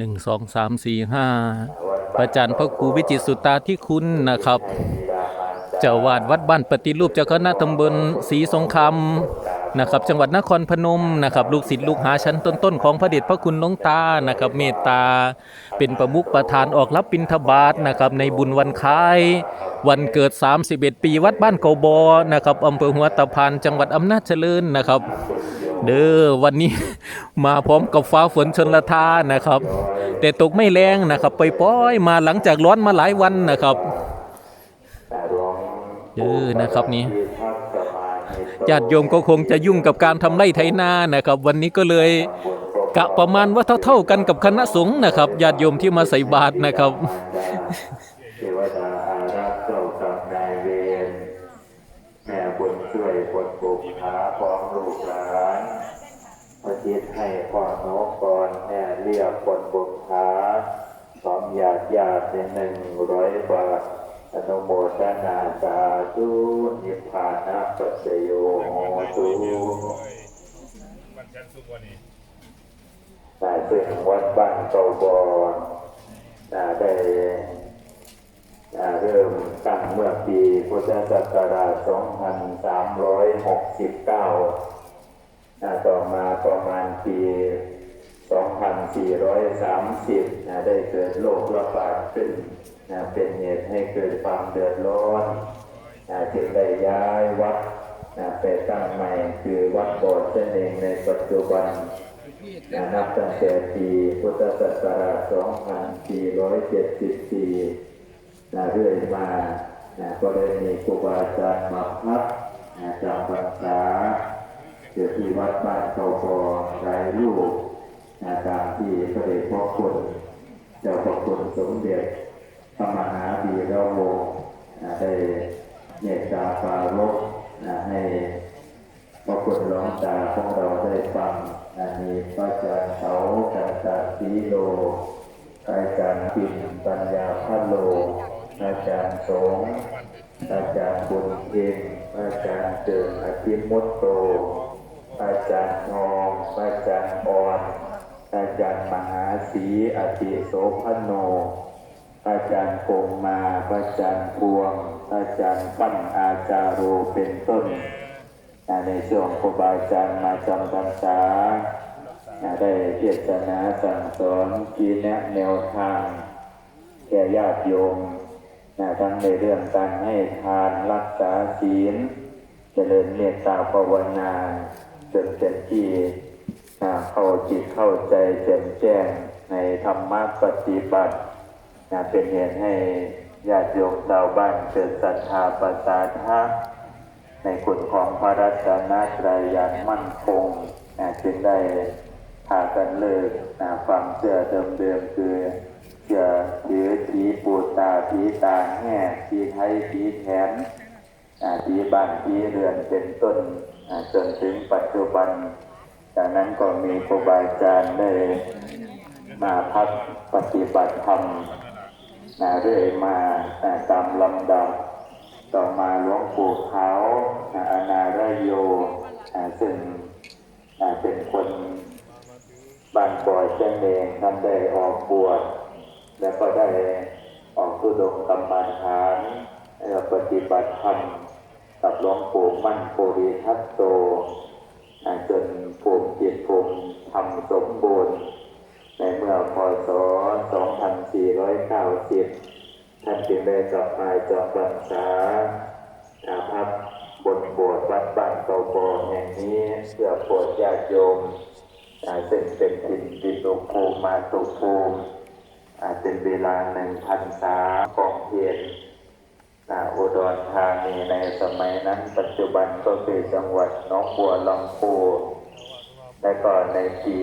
หนึ่งสองสามสี่ห้าประจันพระครูวิจิตสุตาที่คุณนะครับเจ้าวาดวัดบ้านปฏิรูปเจ้าคณะตำบลศรีสงครามนะครับ จังหวัดนครพนมนะครับ ลูกศิษย์ลูกหาชั้นต้นๆของพระเดชพระคุณหลวงตานะครับ เมตตาเป็นประมุขประธานออกรับบิณฑบาตนะครับในบุญวันคล้าย วันเกิด 31 ปีวัดบ้านเกาบอนะครับอำเภอหัวตะพานจังหวัดอำนาจเจริญนะครับ เด้อวันนี้มาพร้อมกับฟ้าฝนชนละทานะครับ แต่ตกไม่แรงนะครับไปป้อยมาหลังจากร้อนมาหลายวันนะครับเด้อนะครับนี่ญาติโยมก็คงจะยุ่งกับการทำไร่ไถนานะครับ วันนี้ก็เลยกะประมาณว่าเท่าๆกันกับคณะสงฆ์นะครับญาติโยมที่มาใส่บาตรนะครับ เทวดาอารักษ์เจ้ากรรมนายเวรแม่บุญช่วยบนบุกหาของลูกหลานพระจิตให้พ่อโนก่อนแม่เรียกบนบุกหาสอมญาติญาติในหนึ่งร้อยบาทอนุโมทนาสาธุนิพพานะปัสโยโหตุมันชันสุกวันนี้ได้ซึ่งวัดบ้านเก่าบอนได้ได้อ่าเริ่มตั้งเมื่อปีพุทธศักราช 2369อ่าต่อมาประมาณปี 2430อ่าได้เกิดโรคระบาดขึ้นอ่าเป็นเหตุให้เกิดความเดือดร้อนอ่าจึงได้ย้ายวัดอ่าไปตั้งใหม่คือวัดโบสถ์เช่นเองในปัจจุบันนับตั้งแต่ปีพุทธศักราช 2474นะเรื่อยมานะก็ได้มีครูบาอาจารย์มาพักนะจำพรรษาเกิดที่วัดบ้านเขากอหลายรูป ตามที่พระเดชพระคุณเจ้าพระคุณสมเด็จพระมหาวีระวงศ์ได้เมตตาปรารภนะให้พระคุณหลวงตาของเราได้ฟังอันนี้พระอาจารย์เขากันตาสีโลอาจารย์ปิ่นปัญญาพัโล อาจารย์สงอาจารย์บุญเพ็งอาจารย์เจิมอภิมตโต อาจารย์ทองอาจารย์อ่อน อาจารย์มหาศีอติโสพโน อาจารย์คงมาอาจารย์พวง อาจารย์ปั้นอาจารโรเป็นต้น ในช่วงครูบาอาจารย์มาจำพรรษาได้เทศนาสั่งสอนชี้แนะแนวทาง แก่ญาติโยมทั้งในเรื่องการให้ทานรักษาศีล เจริญเมตตาภาวนาจนเป็นที่ เข้าจิตเข้าใจแจ่มแจ้งในธรรมะปฏิบัติเป็นเหตุให้ญาติโยมชาวบ้านเกิดศรัทธาประสาทะในคุณของพระรัตนตรัยอย่างมั่นคงจึงได้พากันเลิกความเชื่อเดิมๆคือเชื่อถือผีปูตาผีตาแห่ผีไทยผีแขนผีบ้านผีเรือนเป็นต้นจนถึงปัจจุบัน จากนั้นก็มีครูบาอาจารย์ได้มาพักปฏิบัติธรรมนะเรื่อยมาตามลำดับ ต่อมาหลวงปู่เขานะอานารโยซึ่งเป็นคนบานปอยเจ้าเองท่านได้ออกบวชแล้วก็ได้ออกทุดงกรรมฐานปฏิบัติธรรมกับหลวงปู่มั่นโพริทัตโต จนภูมิจิตภูมิธรรมสมบูรณ์ ในเมื่อพศ 2490 ท่านจึงได้กลับมาจำพรรษาอาภัพบนโบสถ์วัดบ้านเกาโบแห่งนี้เพื่อโปรดญาติโยมอ่าซึ่งเป็นถิ่นดิตุภูมิมาตุภูมิเป็นเวลาหนึ่งพันษาของเพียร อุดรธานีในสมัยนั้น ปัจจุบันก็คือจังหวัดหนองบัวลำพูและก็ในปี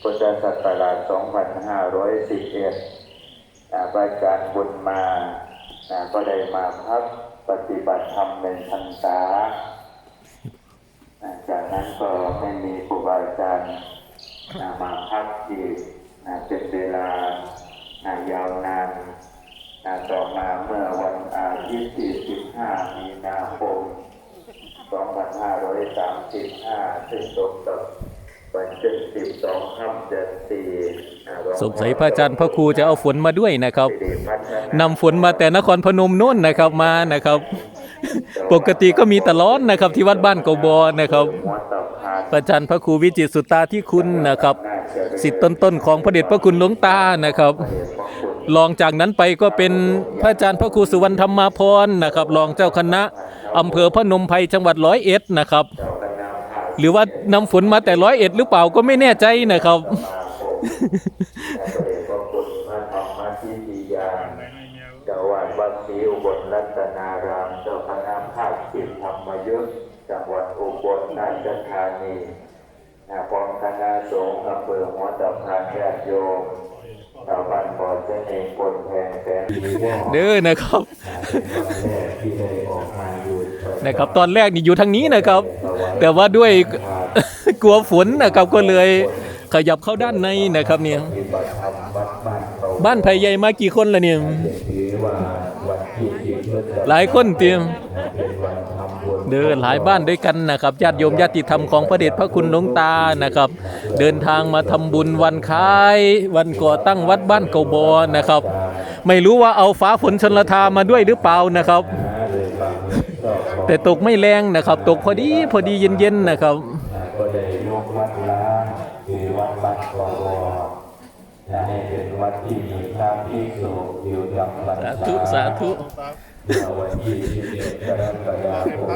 พุทธศักราช 2511อ่าพระอาจารย์บุญมาก็ได้มาพักปฏิบัติธรรมเป็นพรรษาจากนั้นก็ไม่มีครูบาอาจารย์มาพักอีกอ่เป็นเวลาอ่ายาวนานอ่าต่อมาเมื่อวันอา ทิตย์ที่15มีนาคม 2535 ซึ่งตรงกับวันที่12ค่ำเดือน4อ่าหลวงสงสัยพระอาจารย์พระครูจะเอาฝนมาด้วยนะครับนำฝนมาแต่นครพนมโน่นนะครับมานะครับ ปกติก็มีแตลอดนะครับที่วัดบ้านเกาบอนะครับพระอาจารย์พระครูวิจิตรสุตตาที่คุณนะครับ สิทธิ์ต้นๆของพระเดชพระคุณหลวงตานะครับ รองจากนั้นไปก็เป็นพระอาจารย์พระครูสุวรรณธรรมาพรนะครับรองเจ้าคณะอำเภอพนมไพรจังหวัดร้อยเอ็ดนะครับ หรือว่านำฝนมาแต่ร้อยเอ็ดหรือเปล่าก็ไม่แน่ใจนะครับ เจ้าวัดวัดศรีอุบลรัตนารามเจ้าคณะภาคสิบธรรมยุทธจังหวัดอุบลราชธานีนะพร้อมคณะสงฆ์อำเภอหัวตะพานญาติโยม ชาวบ้านบ่อเสน่ห์คนแพงแสนดีว่าเด้อนะครับแรกที่ได้ออกมาอยู่นะครับ ตอนแรกนี่อยู่ทางนี้นะครับ แต่ว่าด้วย กลัวฝนนะครับก็เลยขยับเข้าด้านในนะครับเนี่ย ปฏิบัติธรรมวัดบ้านเขาบ้านไผ่ใหญ่มากี่คนละเนี่ย ถือว่าวันที่สิบพฤษภาคม หลายคนเตรียม เดินหลายบ้านด้วยกันนะครับญาติโยมญาติธรรมของพระเดชพระคุณหลวงตานะครับ เดินทางมาทำบุญวันคล้าย วันก่อตั้งวัดบ้านเกาบอนะครับ ไม่รู้ว่าเอาฟ้าฝนชนละทามาด้วยหรือเปล่านะครับ แต่ตกไม่แรงนะครับ ตกพอดีพอดีเย็นๆนะครับก็ได้ยกวัดล้างคือวัดบ้านกวและให้เป็นวัดที่มีพระภิกษุอยู่จำพรรสาธุสาธุ วันที่11กรกฎาคม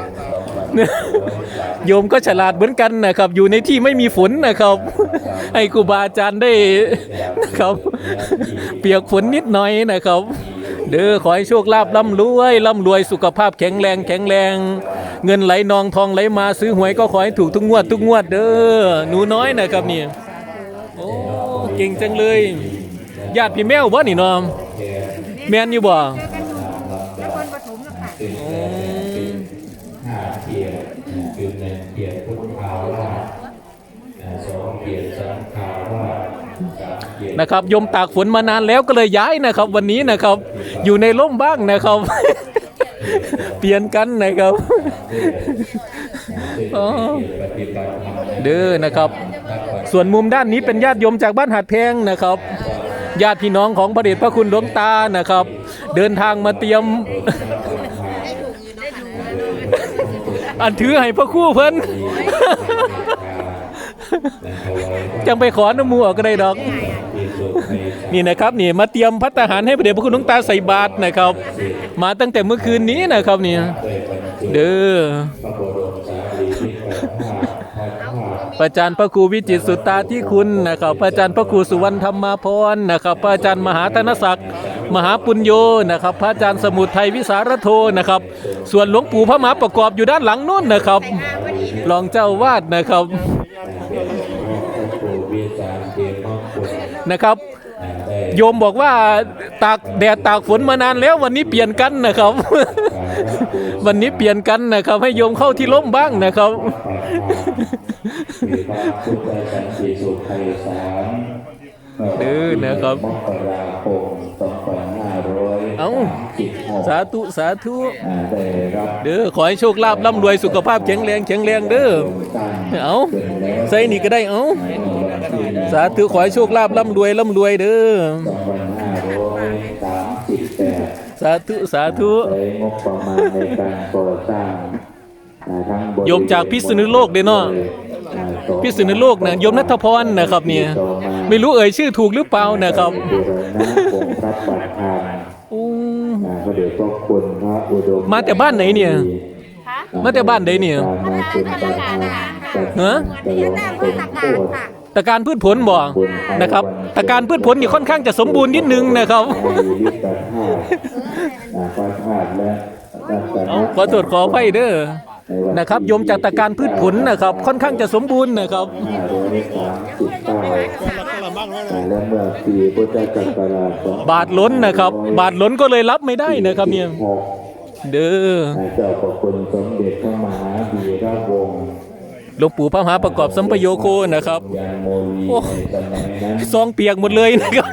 2563โยมก็ฉลาดเหมือนกันนะครับ อยู่ในที่ไม่มีฝนนะครับ ให้ครูบาอาจารย์ได้นะครับ เปียกฝนนิดหน่อยนะครับ เด้อขอให้โชคลาภร่ำรวยร่ำรวยสุขภาพแข็งแรงแข็งแรง เงินไหลนองทองไหลมาซื้อหวยก็ขอให้ถูกทุกงวดทุกงวดเด้อหนูน้อยนะครับนี่โอ้เก่งจังเลยญาติพี่แมวบ่นี่น้องแม่นอยู่บ่นครป ฐมนะคะห้าเกียรติคือหนึ่งเกียรติพุทธาวาสสองเกียรติสังขาวาสามเกียรตินะครับยมตากฝนมานานแล้วก็เลยย้ายนะครับ วันนี้นะครับ อยู่ในร่มบ้างนะครับ เปลี่ยนกันนะครับเด้อนะครับ ส่วนมุมด้านนี้เป็นญาติโยมจากบ้านหาดแพงนะครับญาติพี่น้องของพระเดชพระคุณหลวงตานะครับ เดินทางมาเตรียม อันถือให้พระครู่เพิ่น จังไปขอน้ำมูออกก็ได้ดอก นี่นะครับนี่มาเตรียมพัตตาหารให้พระเดชพระคุณหลวงตาใส่บาตรนะครับ มาตั้งแต่เมื่อคืนนี้นะครับนี่เด้อ พระบรมสารีริกธาตุพระธาตุ พระอาจารย์พระครูวิจิตรสุตาที่คุณนะครับพระอาจารย์พระครูสุวรรณธรรมาพรนะครับพระอาจารย์มหาธนศักดิ์มหาปุญโยนะครับพระอาจารย์สมุทรไทยวิสารโทนะครับ ส่วนหลวงปู่พระมหาประกอบอยู่ด้านหลังนู้นนะครับรองเจ้าวาดนะครับนะครับ โยมบอกว่าตากแดดตากฝนมานานแล้ววันนี้เปลี่ยนกันนะครับ วันนี้เปลี่ยนกันนะครับ ให้โยมเข้าที่ร่มบ้างนะครับมีพระพุทธสันติสุขไพศาลเด้อนะครับมกราคมสองพันห้าร้อยเอ้าสิบหกสาธุสาธุอ่าได้รับเด้อขอให้โชคลาภร่ำรวยสุขภาพแข็งแรงแข็งแรงเด้อตั้งเอาขึ้นแล้วใส่นี่ก็ได้เอาในวันที่หนึ่งสาธุขอให้โชคลาภร่ำรวยร่ำรวยเด้อ สองพันห้าร้อยสามสิบแปดสาธุสาธุใช้งบประมาณในการก่อสร้างอ่าทั้งบริเวณโยมจากพิษณุโลกเด้อเนาะอ่าสองพิษณุโลกนะโยมนัทพรนะครับ เนี่ยต่อมาไม่รู้เอ่ยชื่อถูกหรือเปล่านะครับบูรณะองค์พระประธานอู้อ่าพระเดชพระคุณพระอุดมมาแต่บ้านไหนเนี่ยคะมาแต่บ้านใดเนี่ยการมาเป็นประธานฮะ ตลอดสมโพธิค่ะ ตะการพืชผลบ่นะครับตะการพืชผลนี่ค่อนข้างจะสมบูรณ์นิดนึงนะครับให้ลิตรธาตุอ่าพระธาตุและรัตนเอาขอโทษขออภัยเด้อนะครับโยมจากตะการพืชผลนะครับ ค่อนข้างจะสมบูรณ์นะครับห้าร้อยสามสิบเก้าอ่าและเมื่อปีพุทธศักราชสองบาทล้นนะครับ บาทล้นก็เลยรับไม่ได้นะครับเนี่ยหกเด้ออ่าเจ้าประคุณสมเด็จพระมหาวีระวงศ์ หลวงปู่พระมหาประกอบสัมปโยโคนะครับยานโมลีโอ้ในสมัยนั้นซองเปียกหมดเลยนะครับ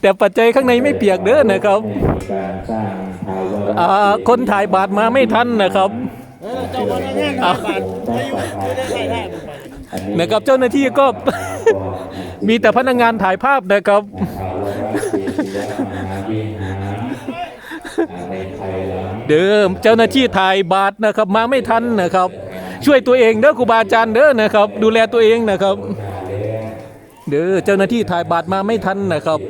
แต่ปัจจัยข้างในไม่เปียกเด้อนะครับให้การสร้างภาวะอ่าคนถ่ายบาทมาไม่ทันนะครับอ่าองค์พระประธานอันนี้นะครับเจ้าหน้าที่ก็ก็มีแต่พนักงานถ่ายภาพนะครับข่าวว่าเสียชีวิตมหาวิหารในภายหลังเดิมเจ้าหน้าที่ถ่ายบาทนะครับมาไม่ทันนะครับ ช่วยตัวเองเด้อครูบาอาจารย์เด้อนะครับ ดูแลตัวเองนะครับ เด้อเจ้าหน้าที่ถ่ายบาทมาไม่ทันนะครับ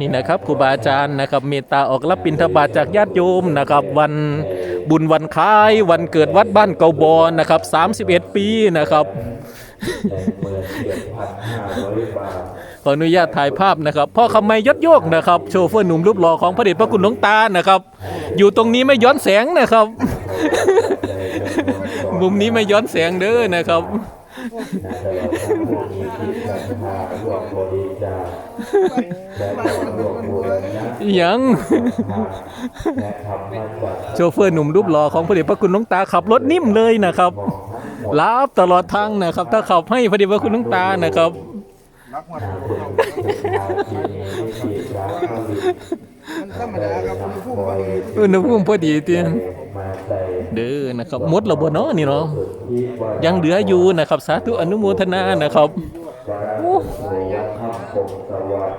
นี่นะครับครูบาอาจารย์นะครับเมตตาออกรับบิณฑบาตจากญาติโยมนะครับ วันบุญวันคล้ายวันเกิดวัดบ้านเกาบอนนะครับ 31 ปีนะครับ ขออนุญาตถ่ายภาพนะครับพ่อคำไมยศโยกนะครับ โชเฟอร์หนุ่มรูปหล่อของพระเดชพระคุณหลวงตานะครับ อยู่ตรงนี้ไม่ย้อนแสงนะครับ มุมนี้ไม่ย้อนแสงเด้อนะครับยังโชเฟอร์หนุ่มรูปหล่อของพระเดชพระคุณหลวงตาขับรถนิ่มเลยนะครับรับตลอดทางนะครับ ถ้าขับให้พระเดชพระคุณหลวงตานะครับ ธรรมดาครับอุณหภูมิพอดีอุณหภูมิพอดีเตียนเด้อนะครับหมดแล้วบ่เนาะนี่เนาะยังเหลืออยู่นะครับ สาธุอนุโมทนานะครับโอ้ข้ามคงสวัสดิ์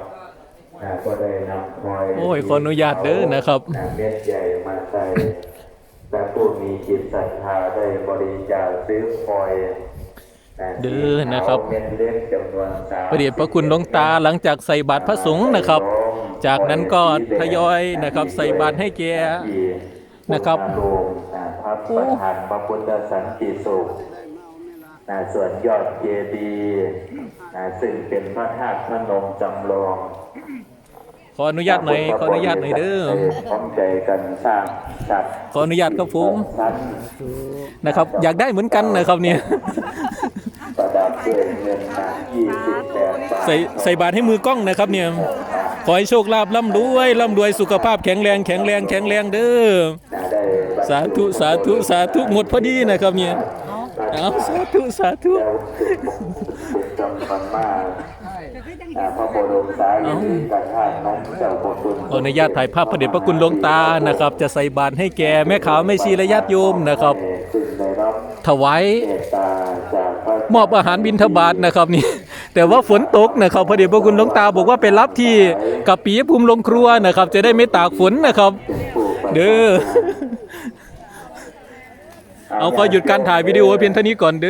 ก็ได้นำคอยโอ้ยขออนุญาตเด้อนะครับเม็ดใหญ่มาใส่แต่ผู้มีจิตศรัทธาได้บริจาคซื้อคอย เด้อนะครับเม็ดเล็กจำนวนสามพระเดชพระคุณหลวงตาหลังจากใส่บาตรพระสงฆ์นะครับ จากนั้นก็ทยอยนะครับใส่บาตรให้แกนะครับพระประธานพระพุทธสันติสุขนะส่วนยอดเจดีย์นะซึ่งเป็นพระธาตุพระนมจำลอง ขออนุญาตหน่อยขออนุญาตหน่อยเด้อพร้อมใจกันสร้างจัดขออนุญาตครับผมชั้นนะครับ อยากได้เหมือนกันนะครับเนี่ย ใส่ใส่บาตรให้มือกล้องนะครับเนี่ยขอให้โชคลาภร่ำรวยร่ำรวยสุขภาพแข็งแรงแข็งแรงแข็งแรงเด้อนะได้สาธุสาธุสาธุหมดพอดีนะครับเนี่ยเอาสาธุสาธุแล้วเป็นจำนวนมากนะพระบรมสารีริกธาตุนั้นเจ้าพระคุณขออนุญาตถ่ายภาพพระเดชพระคุณหลวงตานะครับ จะใส่บาตรให้แก่แม่ขาวแม่ชีและญาติโยมนะครับซึ่งได้รับถวายเมตตาะอบอาหารบินทบาทนะครับนี่ แต่ว่าฝนตกนะครับพระเดชพระคุณหลวงตาบอกว่าไปรับที่กับปีภูมิลงครัวนะครับ จะได้ไม่ตากฝนนะครับ เด้อเอาขอหยุดการถ่ายวิดีโอเพียงเท่านี้ก่อนเด้อ